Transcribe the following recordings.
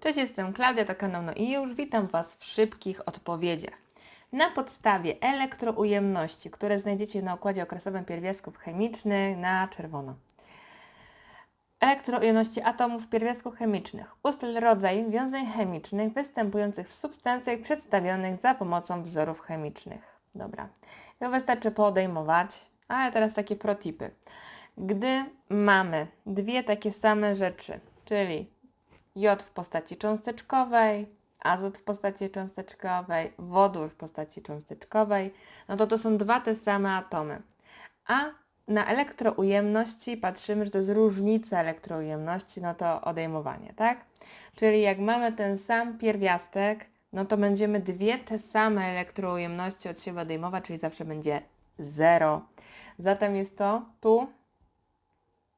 Cześć, jestem Klaudia, to kanał No i już. Witam Was w szybkich odpowiedziach. Na podstawie elektroujemności, które znajdziecie na układzie okresowym pierwiastków chemicznych na czerwono. Elektroujemności atomów pierwiastków chemicznych. Ustal rodzaj wiązań chemicznych występujących w substancjach przedstawionych za pomocą wzorów chemicznych. Dobra, to wystarczy podejmować, ale teraz takie protipy. Gdy mamy dwie takie same rzeczy, czyli jod w postaci cząsteczkowej, azot w postaci cząsteczkowej, wodór w postaci cząsteczkowej, no to to są dwa te same atomy. A na elektroujemności patrzymy, że to jest różnica elektroujemności, no to odejmowanie, tak? Czyli jak mamy ten sam pierwiastek, no to będziemy dwie te same elektroujemności od siebie odejmować, czyli zawsze będzie 0. Zatem jest to tu,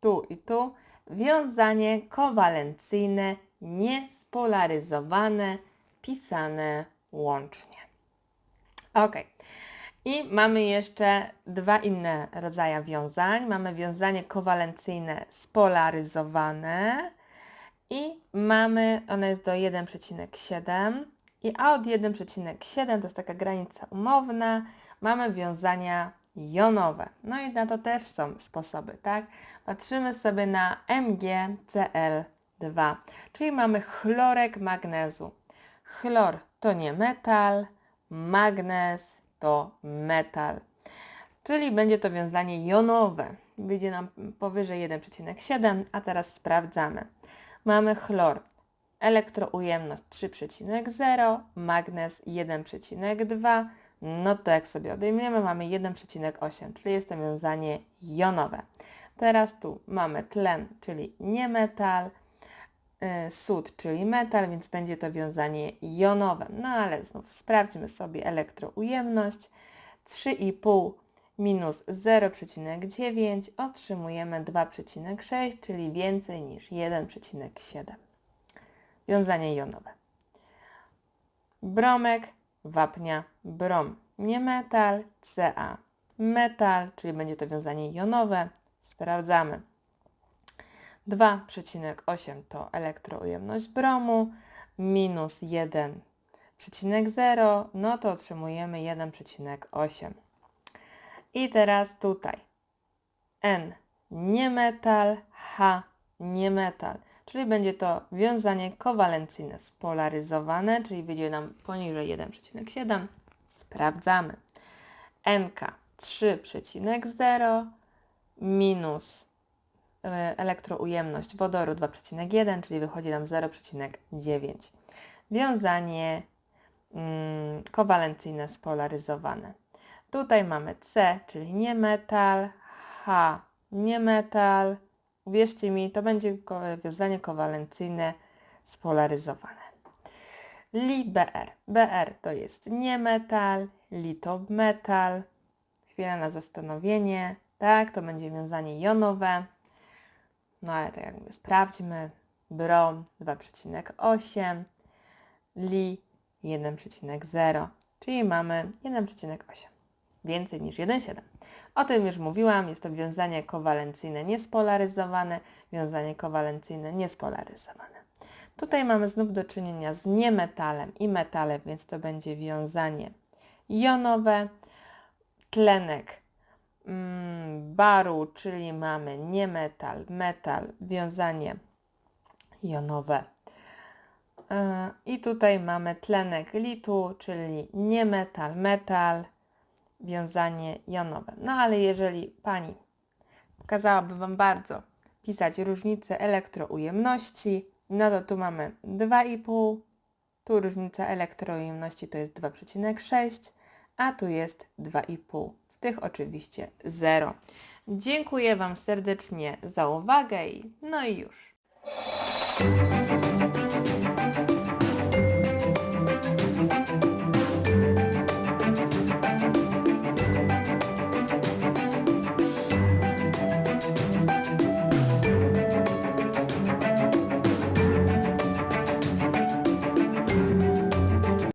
tu i tu wiązanie kowalencyjne, niespolaryzowane, pisane łącznie. Ok. I mamy jeszcze dwa inne rodzaje wiązań. Mamy wiązanie kowalencyjne spolaryzowane i mamy, one jest do 1,7 i a od 1,7 to jest taka granica umowna, mamy wiązania jonowe. No i na to też są sposoby, tak? Patrzymy sobie na MgCl2, czyli mamy chlorek magnezu. Chlor to nie metal, magnez to metal. Czyli będzie to wiązanie jonowe. Wyjdzie nam powyżej 1,7, a teraz sprawdzamy. Mamy chlor, elektroujemność 3,0, magnez 1,2, no to jak sobie odejmiemy, mamy 1,8, czyli jest to wiązanie jonowe. Teraz tu mamy tlen, czyli nie metal, sód, czyli metal, więc będzie to wiązanie jonowe. No ale znów sprawdźmy sobie elektroujemność. 3,5 minus 0,9 otrzymujemy 2,6, czyli więcej niż 1,7. Wiązanie jonowe. Bromek, wapnia, brom. Nie metal, Ca. Metal, czyli będzie to wiązanie jonowe. Sprawdzamy. 2,8 to elektroujemność bromu, minus 1,0, no to otrzymujemy 1,8. I teraz tutaj N nie metal, H nie metal, czyli będzie to wiązanie kowalencyjne spolaryzowane, czyli wyjdzie nam poniżej 1,7. Sprawdzamy. NK 3,0 minus elektroujemność wodoru 2,1, czyli wychodzi nam 0,9. Wiązanie mm, kowalencyjne spolaryzowane. Tutaj mamy C, czyli nie metal, H, nie metal. Uwierzcie mi, to będzie wiązanie kowalencyjne spolaryzowane. Li BR. To jest nie metal, li to metal. Chwila na zastanowienie. Tak, to będzie wiązanie jonowe. No ale tak jak mówię, sprawdźmy. Brom 2,8, Li 1,0, czyli mamy 1,8. Więcej niż 1,7. O tym już mówiłam, jest to wiązanie kowalencyjne niespolaryzowane, wiązanie kowalencyjne niespolaryzowane. Tutaj mamy znów do czynienia z niemetalem i metalem, więc to będzie wiązanie jonowe. Tlenek baru, czyli mamy niemetal, metal, wiązanie jonowe. Yy, I tutaj mamy tlenek litu, czyli niemetal, metal, wiązanie jonowe. No ale jeżeli Pani kazałaby Wam bardzo pisać różnicę elektroujemności, no to tu mamy 2,5, tu różnica elektroujemności to jest 2,6, a tu jest 2,5. Tych oczywiście 0. Dziękuję Wam serdecznie za uwagę i no i już.